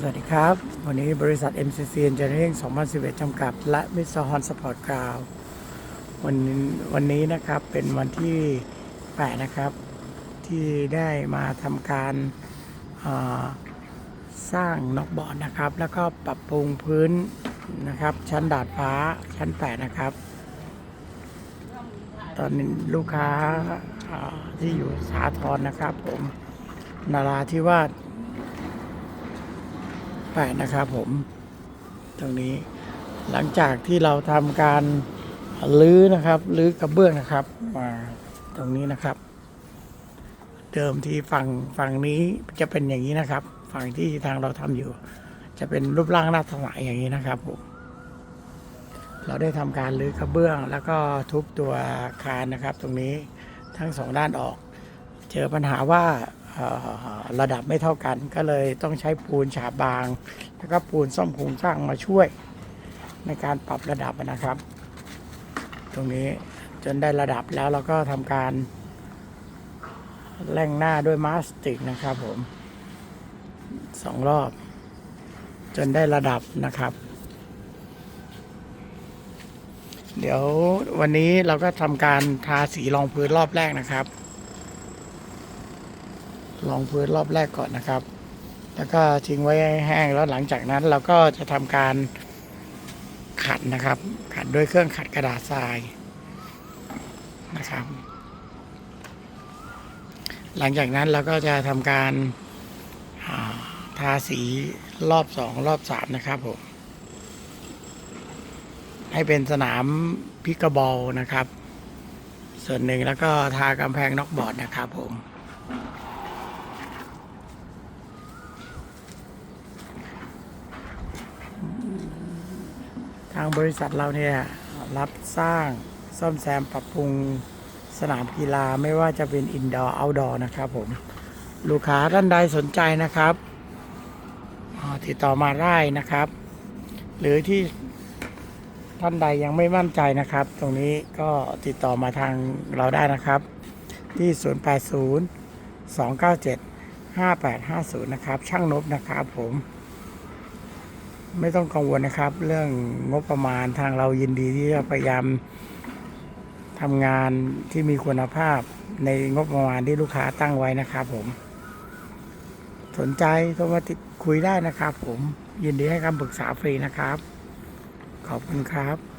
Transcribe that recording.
สวัสดีครับ วันนี้บริษัท MCC Engineering 2011 จำกัด และ Mr. Hon Support Ground วันวันนี้นะครับเป็นวันที่ 8 นะครับ ที่ได้มาทำการาสร้างน็อกบอร์ดนะครับ แล้วก็ปรับปรุงพื้นนะครับ ชั้นดาดฟ้าชั้น 8 นะครับ ตอนนี้ลูกค้าาที่อยู่สาทรนะครับผมนาราธิวาส แปนะครับผม ตรงนี้หลังจากที่เราทำการลื้อนะครับลื้อกระเบื้องนะครับมาตรงนี้นะครับ เดิมที่ฝั่งฝั่งนี้จะเป็นอย่างนี้นะครับ ฝั่งที่ทางเราทำอยู่ จะเป็นรูปร่างหน้าถวายอย่างนี้นะครับผมเราได้ทำการลื้อกระเบื้อง แล้วก็ทุบตัวอาคารนะครับ ตรงนี้ทั้งสองด้านออก เจอปัญหาว่า ระดับไม่เท่ากันก็เลยต้องใช้ปูนฉาบบาง แล้วก็ปูนซ่อมโครงสร้างมาช่วยในการปรับระดับนะครับ ตรงนี้จนได้ระดับแล้วเราก็ทำการแล่งหน้าด้วยมาสติกนะครับผมสองรอบ จนได้ระดับนะครับ เดี๋ยววันนี้เราก็ทำการทาสีรองพื้นรอบแรกนะครับ ลองพื้นรอบแรกก่อนนะครับ แล้วก็ทิ้งไว้แห้งแล้วหลังจากนั้นเราก็จะทำการขัดนะครับ ขัดด้วยเครื่องขัดกระดาษทรายนะครับ หลังจากนั้นเราก็จะทำการาทาสีรอบสองรอบสามนะครับผมให้เป็นสนามพิกบอลนะครับ ส่วนหนึ่งแล้วก็ทากำแพงน็อกบอร์ดนะครับผม ทางบริษัทเราเนี่ยรับสร้างซ่อมแซมปรับปรุงสนามกีฬาไม่ว่าจะเป็นอินดอร์เอาดอร์นะครับผม ลูกค้าท่านใดสนใจนะครับติดต่อมาได้นะครับ หรือที่ท่านใดยังไม่มั่นใจนะครับ ตรงนี้ก็ติดต่อมาทางเราได้นะครับ ที่ 080 297 5850 นะครับ ช่างนบนะครับผม ไม่ต้องกังวลนะครับ เรื่องงบประมาณทางเรายินดีที่จะพยายามทำงานที่มีคุณภาพในงบประมาณที่ลูกค้าตั้งไว้นะครับผม สนใจโทรมาติดคุยได้นะครับผมยินดีให้คำปรึกษาฟรีนะครับ ขอบคุณครับ